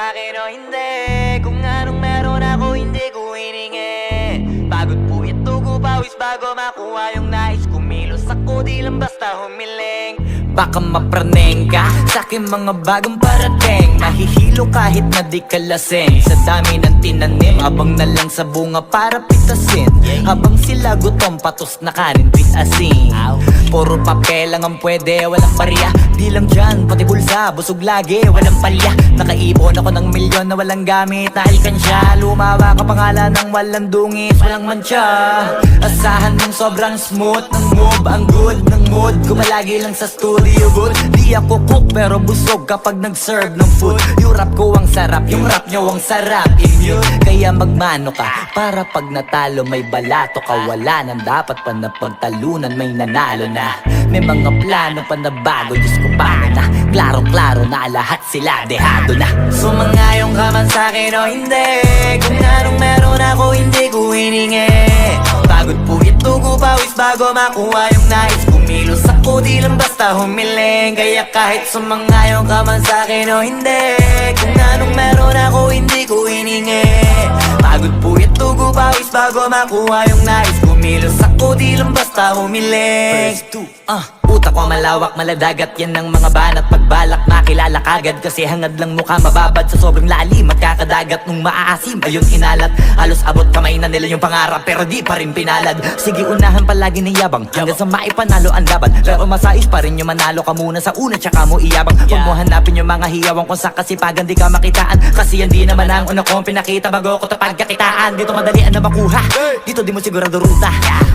sa akin o hindi. Kung anong meron ako hindi ko hiningi. Pagod po ito pawis bago makuha yung nais. Kumilos ako di lang basta humiling. Baka mapraneng ka sa aking mga bagong parating. Nahihilo kahit na di ka lasing Sa dami ng tinanim Habang na lang sa bunga para pitasin. Habang sila gutom patos na kanin with asin. Puro papel lang ang pwede Walang barya. Di lang dyan pati bulsa Busog lagi walang palya. Nakaipon ako ng milyon na walang gamit Na alkansya Lumawa ka pangalan ng walang dungis Walang mancha Asahan mong sobrang smooth Ng move ang good ng mood. Kumalagi lang sa studio booth Di ako cook pero busog kapag nag-serve ng food. Yung rap ko ang sarap Yung rap nyo ang sarap Immune Kaya magmano ka Para pag natalo may balato ka. Wala nang dapat pa na pagtalunan May nanalo na. May mga plano pa na bago Diyos ko paano na? Klarong-klaro na lahat sila Dehado na. Sumangayong ka man sa'kin o hindi. Kung anong meron ako hindi ko hiningi. Pagod puyat tugo pawis bago makuha yung nais Di lang basta humiling Kaya kahit sumangayong ka man sa'kin o hindi Kung anong meron ako hindi ko hiningi. Pagod puyat tugo pawis bago makuha yung nais. Kumilos ako di lang basta humiling Ah, utak ko malawak, maladagat. Yan ang mga banat pagbalak. Makilala kagad kasi hangad lang mukha. Mababad Sa sobrang lalim, magkakadagat nung maaasim. Ayun inalat, halos abot kamay na nila yung pangarap Pero di pa rin pinalad. Sige unahan palagi ng yabang. Hanggang sa maipanalo ang laban Pero masais pa rin yung manalo ka muna sa una Tsaka mo iyabang. Huwag mo hanapin yung mga hiyawang Kung sa kasipagan di ka makitaan. Kasi yan di naman ang una kong pinakita. Bago ko tapag kakitaan Dito madalian na makuha? Dito di mo sigurado ruta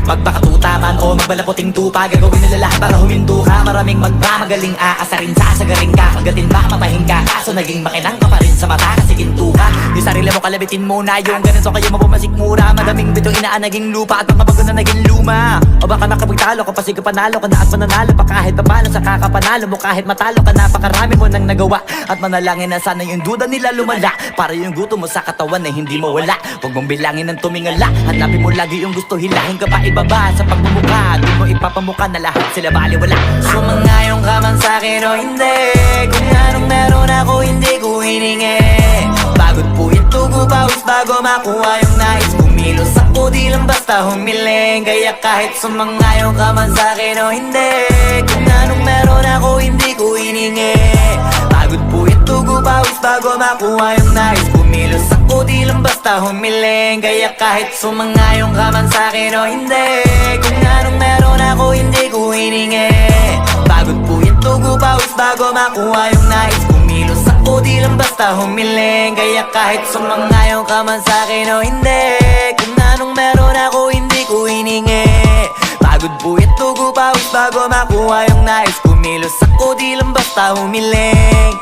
Magbakatuta man o magbalaputing tupa Gagawin nila lahat para huminto ka. Maraming magmamagaling aasarin Sasagaring ka. Kagatin ba mamahin ka? Kaso naging makinang ka pa rin sa mata Kasi ginto ka. Yung sarili mo kalabitin muna Yung ganito kayo mapumasik mura Madaming bito inaan naging lupa. At mga na naging luma. O baka nakapagtalo ka pa Sige panalo ka na at mananalo pa. Kahit papalo sa kakapanalo mo Kahit matalo ka Napakarami mo nang nagawa At manalangin na sana yung duda nila lumala. Para yung gutom mo sa katawan na hindi mo wala Huwag mong bilangin ng tumingala. Hanapin mo lagi yung gusto Hilahin ka pa ibaba sa pagmumukha Di mo ipapamuka na lahat sila baliwala. Sumangayong ka man sa'kin o hindi. Kung anong meron ako hindi ko hiningi. Pagod po tugo pawis bago makuha yung nais. Kumilos ako di lang basta humiling. Kaya kahit sumangayong ka man sa'kin o hindi. Kung anong meron ako bago makuha yung nais. Kumilos ako di lang basta humiling Kaya kahit sumangayong ka man sa'kin o hindi Kung anong meron ako hindi ko hiningi. Pagod po tugo pawis bago makuha yung nais. Kumilos ako di lang basta humiling Kaya kahit sumangayong ka man sa'kin o hindi Kung anong meron ako hindi ko hiningi. Pagod buwit tugo pawis bago makuha yung nais. Kumilos ako di lang basta humiling